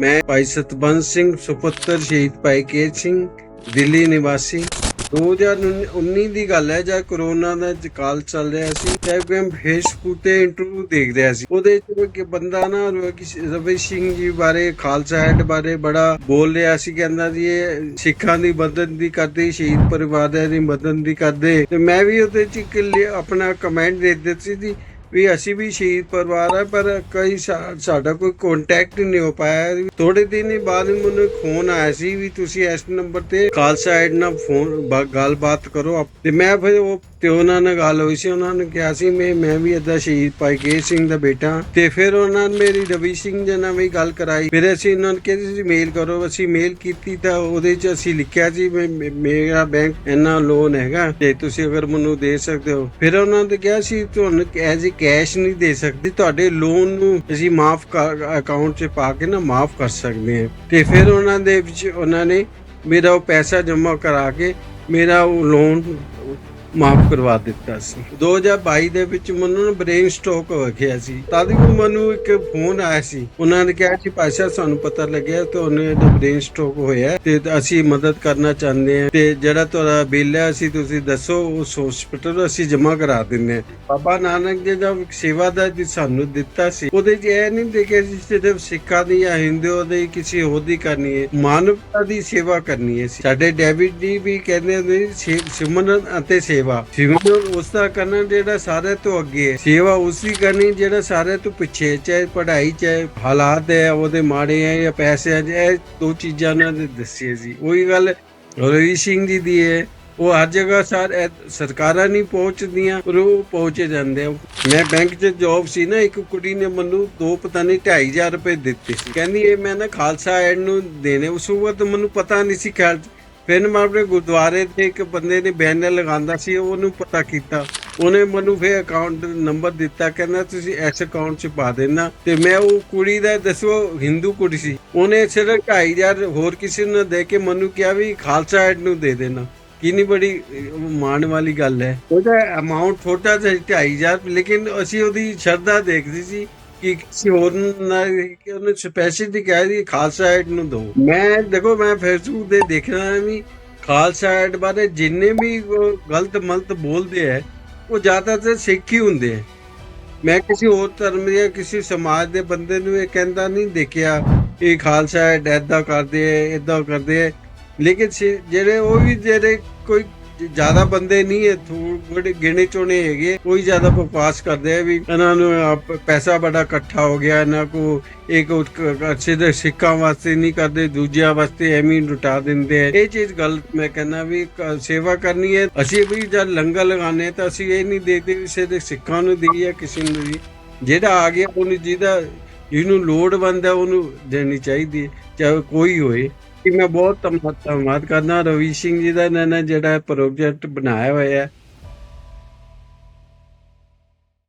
ਮੈਂ ਭਾਈ ਸਤਬੰਸ ਸਿੰਘ ਸੁਪੁੱਤਰ ਸ਼ਹੀਦ ਭਾਈ ਕੇਰ ਸਿੰਘ, ਦਿੱਲੀ ਨਿਵਾਸੀ। 2019 ਦੀ ਗੱਲ ਹੈ, ਜਦ ਕਰੋਨਾ ਦਾ ਕਾਲ ਚੱਲ ਰਿਹਾ ਸੀ ਤੇ ਮੈਂ ਫੇਸਬੁੱਕ ਤੇ ਇੰਟਰਵਿਊ ਦੇਖ ਰਿਹਾ ਸੀ। ਉਹਦੇ ਚ ਕਿ ਬੰਦਾ ਨਾ ਰਵੀ ਸਿੰਘ ਜੀ ਬਾਰੇ, ਖਾਲਸਾ ਐਡ ਬਾਰੇ ਬੜਾ ਬੋਲ ਰਿਹਾ ਸੀ, ਕਹਿੰਦਾ ਜੀ ਇਹ ਸਿੱਖਾਂ ਦੀ ਮਦਦ ਦੀ ਕਰਦੇ, ਸ਼ਹੀਦ ਪਰਿਵਾਰਾਂ ਦੀ ਮਦਦ ਦੀ ਕਰਦੇ। ਤੇ ਮੈਂ ਵੀ ਉਹਦੇ ਚ ਇੱਕ ਆਪਣਾ ਕਮੈਂਟ ਦੇ ਦਿੱਤੀ ਸੀ ਵੀ ਅਸੀਂ ਵੀ ਸ਼ਹੀਦ ਪਰਿਵਾਰ ਹੈ ਪਰ ਕਈ ਸਾਡਾ ਕੋਈ ਕੰਟੈਕਟ ਨਹੀਂ ਹੋ ਪਾਇਆ। ਥੋੜੇ ਦਿਨ ਹੀ ਬਾਅਦ ਮੈਨੂੰ ਫੋਨ ਆਇਆ ਸੀ ਵੀ ਤੁਸੀਂ ਇਸ ਨੰਬਰ ਤੇ ਖਾਲਸਾ ਐਡ ਨਾਲ ਫੋਨ ਗੱਲਬਾਤ ਕਰੋ। ਆਪ- ਤੇ ਮੈਂ ਫਿਰ ਉਹ ਤੇ ਉਹਨਾਂ ਨਾਲ ਗੱਲ ਹੋਈ ਸੀ, ਉਹਨਾਂ ਨੇ ਕਿਹਾ ਸੀ, ਮੈਂ ਮੈਂ ਵੀ ਏਦਾਂ ਸ਼ਹੀਦ ਭਾਈ ਕੇਰ ਸਿੰਘ ਦਾ ਬੇਟਾ ਤੇ ਫਿਰ ਉਹਨਾਂ ਨੇ ਮੇਰੀ ਰਵੀ ਸਿੰਘ ਜੀ ਨਾਲ ਵੀ ਗੱਲ ਕਰਾਈ। ਫਿਰ ਅਸੀਂ ਉਹਨਾਂ ਨੂੰ ਕਿਹਾ ਸੀ, ਮੇਲ ਕਰੋ। ਅਸੀਂ ਮੇਲ ਕੀਤੀ ਤਾਂ ਉਹਦੇ ਚ ਅਸੀਂ ਲਿਖਿਆ ਸੀ ਮੇਰਾ ਬੈਂਕ ਇੰਨਾ ਲੋਨ ਹੈਗਾ ਤੇ ਤੁਸੀਂ ਅਗਰ ਮੈਨੂੰ ਦੇ ਸਕਦੇ ਹੋ। ਫਿਰ ਉਹਨਾਂ ਨੇ ਕਿਹਾ ਸੀ, ਤੁਹਾਨੂੰ ਐਜ਼ ਕੈਸ਼ ਨਹੀਂ ਦੇ ਸਕਦੇ। ਤੁਹਾਡੇ ਲੋਨ ਨੂੰ ਅਸੀਂ ਮਾਫ ਅਕਾਊਂਟ 'ਚ ਪਾ ਕੇ ਨਾ ਮਾਫ ਕਰ ਸਕਦੇ ਹਾਂ। ਤੇ ਫਿਰ ਉਹਨਾਂ ਦੇ ਵਿੱਚ ਉਹਨਾਂ ਨੇ ਮੇਰਾ ਉਹ ਪੈਸਾ ਜਮ੍ਹਾਂ ਕਰਾ ਕੇ ਮੇਰਾ ਉਹ ਲੋਨ ਮਾਫ ਕਰਵਾ ਦਿੱਤਾ ਸੀ। 2022 ਦੇ ਵਿੱਚ ਮੈਨੂੰ ਨਾ ਬ੍ਰੇਨ ਸਟ੍ਰੋਕ ਹੋ ਗਿਆ ਸੀ। ਤਦ ਵੀ ਮੈਨੂੰ ਇੱਕ ਫੋਨ ਆਇਆ ਸੀ। ਉਹਨਾਂ ਨੇ ਕਿਹਾ ਕਿ ਭਾਈ ਸਾਨੂੰ ਪਤਾ ਲੱਗਿਆ ਤੁਹਾਨੂੰ ਇਹਦਾ ਬ੍ਰੇਨ ਸਟ੍ਰੋਕ ਹੋਇਆ ਤੇ ਅਸੀਂ ਮਦਦ ਕਰਨਾ ਚਾਹੁੰਦੇ ਹਾਂ ਤੇ ਜਿਹੜਾ ਤੁਹਾਡਾ ਬਿੱਲ ਹੈ ਅਸੀਂ ਤੁਸੀਂ ਦੱਸੋ, ਉਸ ਹਸਪੀਟਲ ਅਸੀਂ ਜਮ੍ਹਾਂ ਕਰਾ ਦਿੰਦੇ ਬਾਬਾ ਨਾਨਕ ਜੀ ਦਾ ਸੇਵਾ ਦਾ ਜੀ ਸਾਨੂੰ ਦਿੱਤਾ ਸੀ। ਉਹਦੇ 'ਚ ਇਹ ਨਹੀਂ ਦੇਖਿਆ ਸੀ ਸਿਰਫ ਸਿੱਖਾਂ ਦੀ ਜਾਂ ਹਿੰਦੂਆਂ ਦੀ ਕਿਸੇ ਹੋਰ ਦੀ ਕਰਨੀ ਹੈ। ਮਾਨਵਤਾ ਦੀ ਸੇਵਾ ਕਰਨੀ ਹੈ। ਸਾਡੇ ਡੈਵਿਡ ਜੀ ਵੀ ਕਹਿੰਦੇ ਹੁੰਦੇ ਸਿਮਰਨ ਅਤੇ ਸੇਵਾ ਸਿਮਰਨ ਉਸ ਦਾ ਕਰਨਾ ਜਿਹੜਾ ਸਾਰੇ ਤੋਂ ਅੱਗੇ ਹੈ। ਸੇਵਾ ਉਸੀ ਕਰਨੀ ਜਿਹੜਾ ਸਾਰੇ ਤੋਂ ਪਿੱਛੇ ਚਾਹੇ ਪੜ੍ਹਾਈ, ਚਾਹੇ ਹਾਲਾਤ ਹੈ, ਉਹਦੇ ਮਾੜੇ ਹੈ ਜਾਂ ਪੈਸੇ ਹੈ, ਇਹ ਦੋ ਚੀਜ਼ਾਂ ਉਹਨਾਂ ਨੇ ਦੱਸੀਆਂ ਉਹੀ ਗੱਲ ਰਵੀ ਸਿੰਘ ਜੀ ਦੀ ਹੈ। ਉਹ ਹਰ ਜਗ੍ਹਾ ਸਰ ਸਰਕਾਰਾਂ ਨਹੀਂ ਪਹੁੰਚਦੀਆਂ, ਪਰ ਉਹ ਪਹੁੰਚੇ ਜਾਂਦੇ ਮੈਂ ਬੈਂਕ 'ਚ ਜੌਬ ਸੀ ਨਾ, ਇੱਕ ਕੁੜੀ ਨੇ ਮੈਨੂੰ ਦੋ ਪਤਾ ਨਹੀਂ 2500 ਰੁਪਏ ਦਿੱਤੇ ਸੀ। ਕਹਿੰਦੀ ਇਹ ਮੈਂ ਨਾ ਖਾਲਸਾ ਐਡ ਨੂੰ ਦੇਣੇ, ਉਸ ਵਕਤ ਮੈਨੂੰ ਪਤਾ ਨਹੀਂ ਸੀ ਖਿਆਲ ਫਿਰ ਮੈਂ ਆਪਣੇ ਗੁਰਦੁਆਰੇ ਤੇ ਇੱਕ ਬੰਦੇ ਨੇ ਬੈਨਰ ਲਗਾਉਂਦਾ ਸੀ, ਉਹਨੂੰ ਪਤਾ ਕੀਤਾ। ਉਹਨੇ ਮੈਨੂੰ ਫਿਰ ਅਕਾਊਂਟ ਨੰਬਰ ਦਿੱਤਾ, ਕਹਿੰਦਾ ਤੁਸੀਂ ਇਸ ਅਕਾਊਂਟ 'ਚ ਪਾ ਦੇਣਾ। ਤੇ ਮੈਂ ਉਹ ਕੁੜੀ ਦਾ, ਦੱਸੋ ਹਿੰਦੂ ਕੁੜੀ ਸੀ। ਉਹਨੇ ਸਿਰਫ 2500 ਹੋਰ ਕਿਸੇ ਨੂੰ ਦੇ ਕੇ ਮੈਨੂੰ ਕਿਹਾ ਵੀ ਖਾਲਸਾ ਐਡ ਨੂੰ ਦੇ ਦੇਣਾ। ਕਿੰਨੀ ਬੜੀ ਮਾਣ ਵਾਲੀ ਗੱਲ ਹੈ। ਉਹਦਾ ਅਮਾਉਂਟ ਛੋਟਾ ਜਿਹਾ 2500 ਲੇਕਿਨ ਅਸੀਂ ਉਹਦੀ ਸ਼ਰਧਾ ਦੇਖਦੇ ਸੀ। ਕਿ ਕਿਸੇ ਹੋਰ ਨਾਲ ਕਿ ਉਹਨੇ ਸਪੈਸ਼ਲੀ ਕਿਹਾ ਸੀ ਖਾਲਸਾ ਐਡ ਨੂੰ ਦੋ। ਮੈਂ ਦੇਖੋ, ਮੈਂ ਫੇਸਬੁੱਕ ਤੇ ਦੇਖਣਾ ਵੀ ਖਾਲਸਾ ਐਡ ਬਾਰੇ ਜਿੰਨੇ ਵੀ ਉਹ ਗਲਤ ਮਲਤ ਬੋਲਦੇ ਆ ਉਹ ਜ਼ਿਆਦਾਤਰ ਸਿੱਖ ਹੀ ਹੁੰਦੇ ਆ ਮੈਂ ਕਿਸੇ ਹੋਰ ਧਰਮ ਜਾਂ ਕਿਸੇ ਸਮਾਜ ਦੇ ਬੰਦੇ ਨੂੰ ਇਹ ਕਹਿੰਦਾ ਨਹੀਂ ਦੇਖਿਆ ਇਹ ਖਾਲਸਾ ਐਡ ਏਦਾਂ ਕਰਦੇ ਐ ਏਦਾਂ ਕਰਦੇ ਐ ਲੇਕਿਨ ਜਿਹੜੇ ਉਹ ਵੀ ਜਿਹੜੇ ਕੋਈ ਜ਼ਿਆਦਾ ਬੰਦੇ ਨਹੀਂ ਹੈ ਥੋੜੇ ਗਿਣੇ ਚੋਣੇ ਹੈਗੇ। ਕੋਈ ਜ਼ਿਆਦਾ ਬਕਵਾਸ ਕਰਦੇ ਆ ਵੀ ਇਹਨਾਂ ਨੂੰ ਪੈਸਾ ਬੜਾ ਇਕੱਠਾ ਹੋ ਗਿਆ, ਇਹਨਾਂ ਕੋ ਇੱਕ ਅੱਛੇ ਦੇ ਸਿੱਕਾਂ ਵਾਸਤੇ ਨਹੀਂ ਕਰਦੇ, ਦੂਜਿਆਂ ਵਾਸਤੇ ਐਵੇਂ ਲੁਟਾ ਦਿੰਦੇ ਆ। ਇਹ ਚੀਜ਼ ਗਲਤ ਮੈਂ ਕਹਿੰਦਾ ਵੀ ਸੇਵਾ ਕਰਨੀ ਹੈ। ਅਸੀਂ ਵੀ ਜਦ ਲੰਗਰ ਲਗਾਉਂਦੇ ਹਾਂ ਤਾਂ ਅਸੀਂ ਇਹ ਨਹੀਂ ਦੇਖਦੇ ਵੀ ਦੇ ਸਿੱਖਾਂ ਨੂੰ ਦਈਏ ਕਿਸੇ ਨੂੰ ਵੀ ਜਿਹੜਾ ਆ ਗਿਆ, ਉਹਨੂੰ ਜਿਹਦਾ ਜਿਹਨੂੰ ਲੋੜਵੰਦ ਹੈ ਉਹਨੂੰ ਦੇਣੀ ਚਾਹੀਦੀ ਹੈ, ਚਾਹੇ ਕੋਈ ਹੋਏ। ਕਿ ਮੈਂ ਬਹੁਤ ਧੰਨਵਾਦ ਧੰਨਵਾਦ ਕਰਦਾ ਰਵੀ ਸਿੰਘ ਜੀ ਦਾ, ਇਹਨਾਂ ਨੇ ਜਿਹੜਾ ਪ੍ਰੋਜੈਕਟ ਬਣਾਇਆ ਹੋਇਆ ਹੈ।